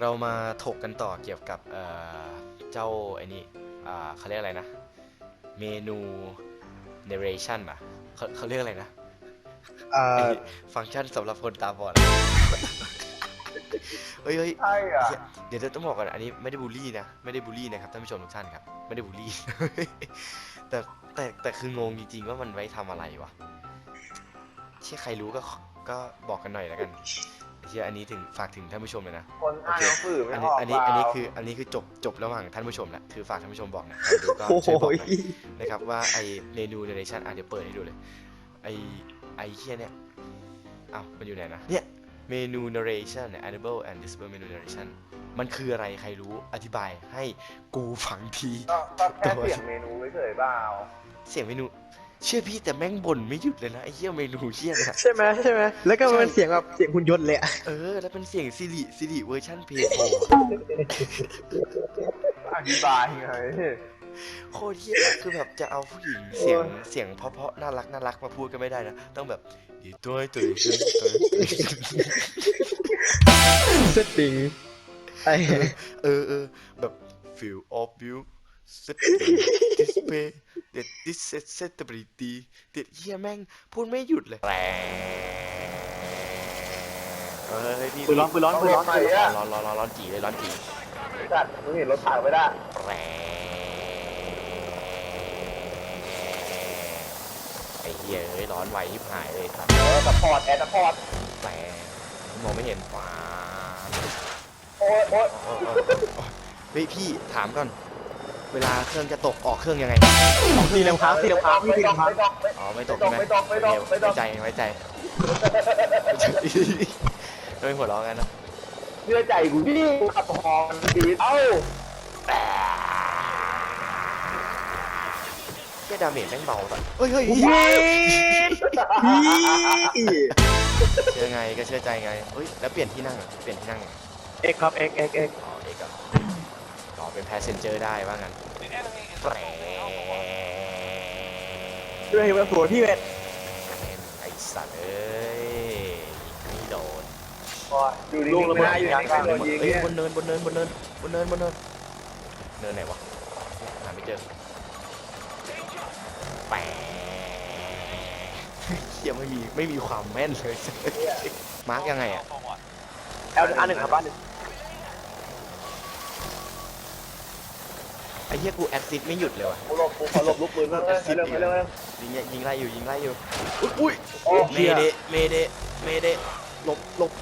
เรามาถกกันต่อเกี่ยวกับเอ่อเจ้าไอ้นี่อ่าเขาเรียกอะไรนะ เมนู narration ป่ะเขาเขาเรียกอะไรนะอ่าไอ้ฟังก์ชันสำหรับคนตาบอดเฮ้ยเฮ้ยใช่อะเดี๋ยวต้องบอกก่อนอันนี้ไม่ได้บูลลี่นะ ไม่ได้บูลลี่นะครับท่านผู้ชมทุกท่านครับ ไม่ได้บูลลี่ แต่แต่แต่คืองงจริงๆว่ามันไว้ทำอะไรวะเชื่อใครรู้ก็ก็บอกกันหน่อยแล้วกัน เชื่ออันนี้ถึงฝากถึงท่านผู้ชมเลยนะ คนอ่านหนังสือไม่อันอนี้อกอันนี้อันนี้เปล่าคืออันนี้คือจบจบระหว่างท่านผู้ชมแหละคือฝากท่านผู้ชมบอกนะใครดูก็โอ้โหช่วยบอกหน่อยนะครับว่าไอเมนู narration อาจจะเปิดให้ดูเลย ไอไอเฮียเนี่ยอ้าวมันอยู่ไหนนะเนี่ยเมนู narration เนี่ย enable and disable menu narration มันคืออะไรใครรู้อธิบายให้กูฟังที ก็ก็แค่เปลี่ยนเมนูเฉยๆเปล่าเสียงเมนู เชื่อพี่แต่แม่งบ่นไม่หยุดเลยนะไอ้เหี้ยเมนูเหี้ยเนะใช่ไหมใช่ไหมแล้วก็ใช่มันเสียงแบบเสียงหุ่นยนต์เลยอะเออ แล้วเป็นเสียงซิริซิริเวอร์ชันเพย์โอธิบายไงโคตรเหี้ยคือแบบจะเอาผู้หญิงเสียงเสียงเพราะๆน่ารักน่ารักมาพูดก็ไม่ได้นะ ต้องแบบดีตัวตัวตัวตัวสติงไอเออเออแบบ feel of view setting display that disability เด็ดเหี้ยแม่งพูดไม่หยุดเลยเฮ้ยพี่ปืนร้อนปืนร้อนปืนร้อนปอะร้อนร้อนร้อนร้อนจีเลยร้อนจีจัดมึงเห็นรถถังไม่ได้แรงไอ้เหี้ยเอ้ยร้อนไวยิบหายเลยครับเออสปอร์ตแอร์สปอร์ตแรงมองไม่เห็นฟ้าโอ้ยโอ้ยโอ้ยโอ้ยโอ้ยเฮ้ยพี่ถามก่อน เวลาเครื่องจะตกออกเครื่องยังไงสีเหลืองขาวสีเหลืองขาวไม่สีเหต้ลือองงขาวไม่ต้องไม่อ๋อไม่ตต้กองใช่ไหมไม่ต้องไม่ต้องไม่ต้องไว้ใจไว้ใจทำไมหัวเราะกันนะเชื่อใจกูดิขับฮอนดีเอ้าแค่ดาเมจแม่งเบาสัสเฮ้ยเฮ้ยพี่เชื่อไงก็เชื่อใจไงเฮ้ยแล้วเปลี่ยนที่นั่งอะเปลี่ยนที่นั่งอะเอ็กครับเอ็กเอ็กเอ็กอ๋อเอกอะ ต่อเป็น passenger ได้ว่างั้นแรงด้วยว่าสวนพี่เวทไอสัตว์เอ้ยไม่โดนอยู่ดีๆไม่ได้อยู่ดีๆโดนยิงเฮ้ยเนี่ยบนเนินบนเนินบนเนินบนเนินบนเนินเนินไหนวะหาไม่เจอแปะเฮียไม่มีไม่มีความแม่นเลยมาร์กยังไงอะแอลอันหนึ่งครับบ้านหนึ่ง อ้เฮียกูแอดซิดไม่หยุดเลยว่ะกูหลบกูขอหลบลูกปืนเพิ่มเลยเร็วเร็วเร็วยิงเนี่ยยิงไล่อยู่ยิงไล่อยู่อุ้ยอุ้ยโอ้เมเดเมเดเมเดหลบหลบ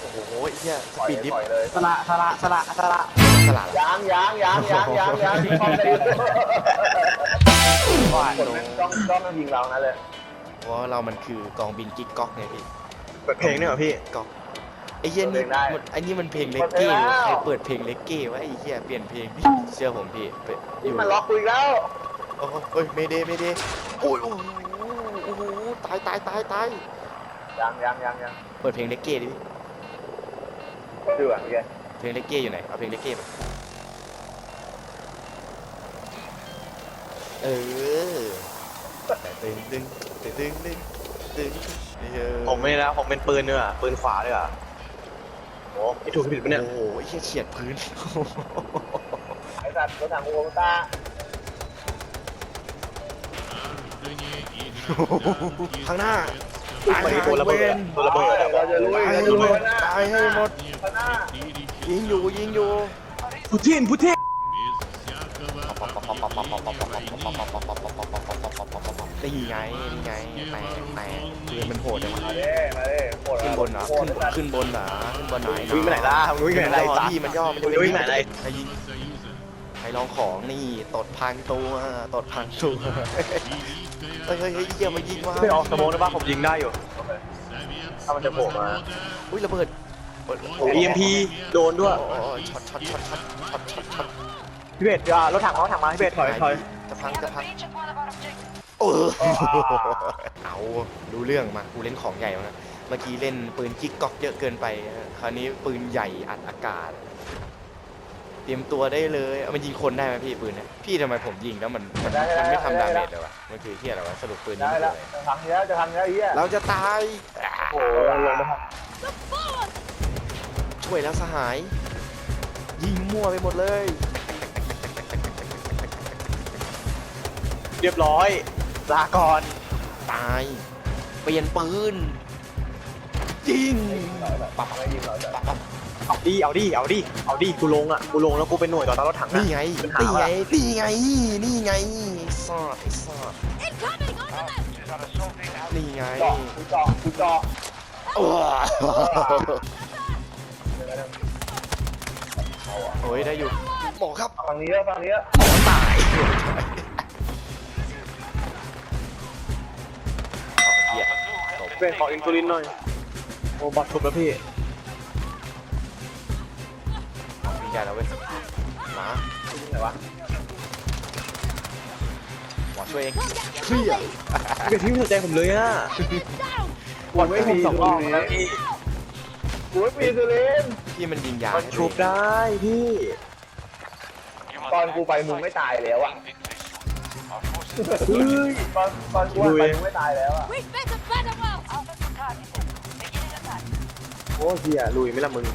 โอ้โหไอ้เฮียสปล่อยปีดดิฟปล่อยเลยสละสละสละสละสลัดยางยางยางยางยางยางเข้าไปว่าคนแม่งจ้องจ้องมายิงเรานะเลยเพราะเรามันคือกองบินกิ๊กก๊อกไงพี่เปิดเพลงด้วยเหรอพี่ก๊อก ไอ้เหี้ยนี่มันไอ้นี่มันเพลงเลกเก้วะใครเปิดเพลงเลกเก้วะไอ้เหี้ยเปลี่ยนเพลงพี่เชื่อผมพี่ไปอนี่ยู่มันล็อกกูอีกแล้วโอ้โหเอ้ยเมเดเมเดโอ้ยโอ้โหโอ้โหตายตายตายตายยางยางยางยางเปิดเพลงเลกเก้ดิพี่ดูอะพี่เพลงเลกเก้อยู่ไหนเอาเพลงเลกเก้มาเออตึงตึงตึงตึงตึงตึงเออผมไม่นะผมเป็นปืนเนื้อะปืนขวาด้วยอะ โอ้ไม่ถูกผิดปะเนี่ยโอ้โหไอ้เหี้ยเฉียดพื้น ไอ้สัตว์รถถังกูโอตาข้างหน้าไปตัวระเบิดตัวระเบิดเราจะลุยตายเราให้จะหมลุยดนะตายให้หมดข้างหน้ายิงอยู่ยิงอยู่พุทินพุทิน นี่ไงนี่ไงแตกแตกปืนมันโหดเลยวะมาเด้มาเด้โคตรขึ้นบนเหรอขึ้นขึ้นบนเหรอขึ้นบนไหนวิ่งไปไหนล่ะวิ่งไปไหนล่ะย่อพี่มันย่อมันวิ่งไปไหนใครยิงใครลองของนี่ตดพังตัวตดพังตัวเฮ้ยเฮ้ยเยี่ยมายิงว่ะไม่ออกสมองนะบ้าผมยิงได้อยู่ถ้ามันจะโผล่มาอุ้ยระเบิดเปิดโอ้ EMP โดนด้วยช็อตช็อตช็อตช็อตช็อตช็อตพี่เบสรถถังรถถังมาพี่เบสถอยถอยจะพังจะพัง เออ เอาดูเรื่องมากูเล่นของใหญ่มานะเมื่อกี้เล่นปืนกิ๊กก๊อกเยอะเกินไป คราวนี้ปืนใหญ่อัดอากาศ เตรียมตัวได้เลยเอามันยิงคนได้ไหมพี่ปืนเนี่ยพี่ทำไมผมยิงแล้วมันมันมันไม่ทำดาเมจเลยวะมันคือที่อะไรวะสรุปปืนนี้ได้มันคือแล้วอะไรจะพังแล้วจะพังแล้วไอ้เหี้ยเราจะตายโอ้โหลงมาช่วยแล้วสหาย ยิงมั่วไปหมดเลย เรียบร้อย ลาก่อน ตาย เปลี่ยนปืนยิงปักไม่ยิงเราจะปั๊บปับเอาดิเอาดิเอาดิเอาดิกูลงอะกูลงแล้วกูเป็นหน่วยต่อต้านรถถังนี่ไงนี่ไงนี่ไงนี่ไงซอดซอดนี่ไงกูจาะกูจาะโอ้โอ้ยได้อยู่หมอครับฝั่งนี้แล้วฝั่งนี้แล้วหมอตาย ตบเป็นขออินซูลินหน่อย โอ้บัตรทุบแล้วพี่วิ่งได้แล้วเว้ยหมาไหนวะหมอช่วยเอง Don't get เคลียร์อย่าทิ้งหัวใจผมเลยอะ down! กูไม่มีสองรอบแล้วพี่กูไม่มีสุรินทร์ที่มันยิงยามันชุบได้พี่ ตอนกูไปมึงไม่ตายแล้วอะเฮ้ยตอนตอนกูไปมึงไม่ตายแล้วอะ อ้เฮียลุยไหม่ละมึง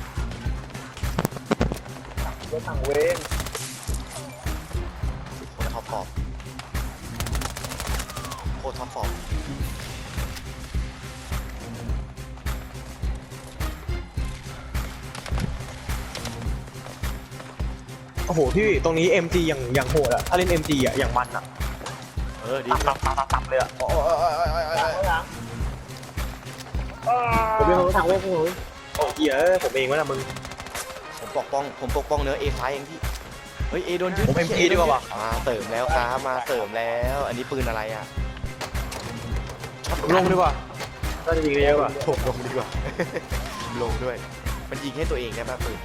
รถถังเวนโคตรท็อปฟอร์มโคตรท็อปฟอร์มโอ้โหพี่ตรงนี้ MG อย่างอย่างโหดอะถ้าเล่น MG อะอย่างมันอะเออดีตับตับตับตับเลยอะโอ้ยโอ้ยโอ้ยโอ้ยโอ้ยรถถังรถถังอ้าผมเป็นคนทางเว้ยพี่โอ้ เหี้ยเอ้ยผมเองวะนะมึง ผมปกป้อง ผมปกป้องเนื้อเอซ้ายเองพี่เฮ้ยเอโดนยึดผม MP ดีกว่าว่ะ มาเติมแล้วครับมาเติมแล้ว อันนี้ปืนอะไรอะช็อตผมลงดีกว่าน่าจะยิงได้เยอะกว่าผมลงดีกว่า ลงด้วย มันยิงให้ตัวเองได้ป่ะปืน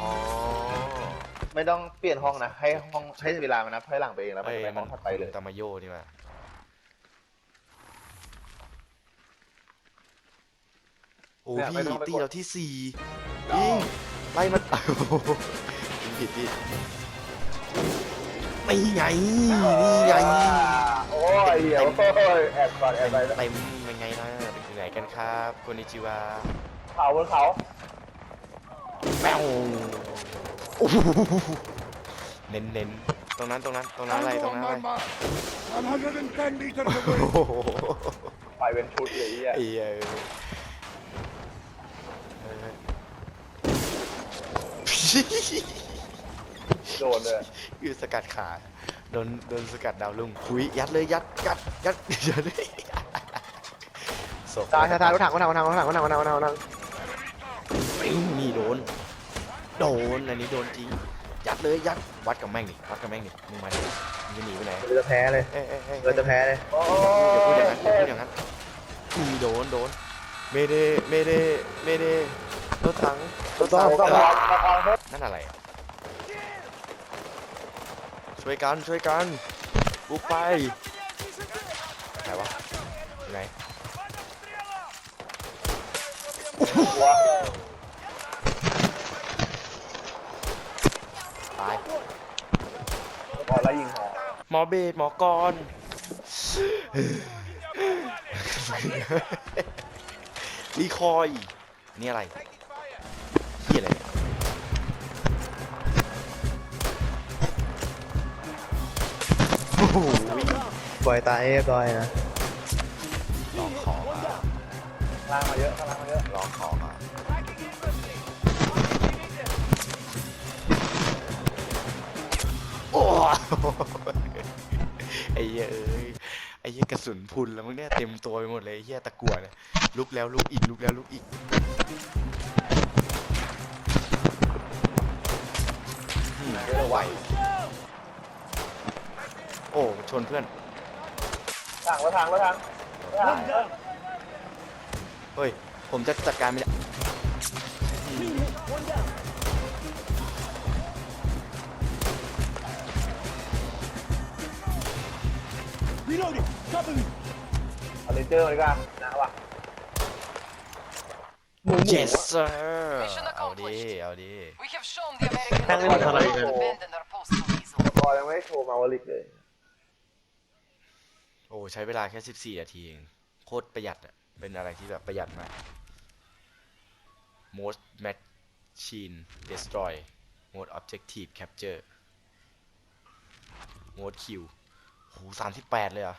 อ๋อ ไม่ต้องเปลี่ยนห้องนะ ให้ห้องให้เวลามันนับถอยหลังไปเองแล้วมันเอ้ยจะไปห้มัอนงถัดไปเลย ตามาโยนี่มา อ้เนี่ยพี่ไม่ต้องไปตีกดเราที่สี่ยิงไล่มันโอ้โหยิงผิดพี่นี่ไงนี่ไงโอ้ยเดี๋ยวโอ้ยแอบก่อนแอบไปแล้วเต็มเป็นไงล่ะเป็นที่ไหนกันครับคนนิจิวาเขาบนเขาแป้วโอ้โหเน้นเน้นๆตรงนั้นตรงนั้นตรงนั้นอะไรตรงนั้นอะไร 110 meters โอ้ away. โหไปเป็นชุดเลยไอ้เหี้ยไอ้เออเออ โดนเลยคือสกัดขาโดนโดนสกัดดาวลุงคุยยัดเลยยัดยัดยัดยัดเลยศพตายตายตายรถถังรถถังรถถังรถถังรถถังรถถังรถถังรถถังปิ้งนี่โดน โดนอันนี้โดนจริงยัดเลยยัดวัดกับแม่งดิวัดกับแม่งดิมึงมาดิมึงจะหนีไปไหนเราจะแพ้เลยเอ้ยเอ้ยเอ้ยเราจะแพ้เลยโอ้อย่าพูดอย่างนั้นอย่าพูดอย่างนั้นมีโดนโดนเมเดเมเดเมเดรถถังรถถังต้องเอระอวังระวังเฮ้ย นั่นอะไรอะช่วยกันช่วยกันบุกไปไหนวะอยู่ไหนหัวตายขอไล่ยิงหอหมอเบสหมอกรรีคอย นี่อะไร โหปล่อยตายเรียบร้อยนะลองของอะล่างมาเยอะล่างมาเยอะลองของอะโอ้ไอ้เหี้ยเอ้ยไอ้เหี้ยกระสุนพุนแล้วมึงเนี่ยเต็มตัวไปหมดเลยไอ้เหี้ยตะกั่วเนี่ยลุกแล้วลุกอีกลุกแล้วลุกอีกอืมไม่ไหว โอ้ชนเพื่อน ทางแล้วทางแล้วทางทางเฮ้ย ผมจะจัดการไม่ได้ Reloading. Cover me. เอาเลนเจอร์มาดีกว่านะวะหมูหมู yes sir Mission เอาดิ accomplished. เอาดิ We have shown the American Hang on, that hang on, we hang on. abandon their post to weasel. พอยังไม่โชว์มาวลิกเลย โอ้ใช้เวลาแค่14นาทีเองโคตรประหยัดอะเป็นอะไรที่แบบประหยัดมาก most machine destroy mode objective capture mode Q โหสามสิบแปดเลยอะ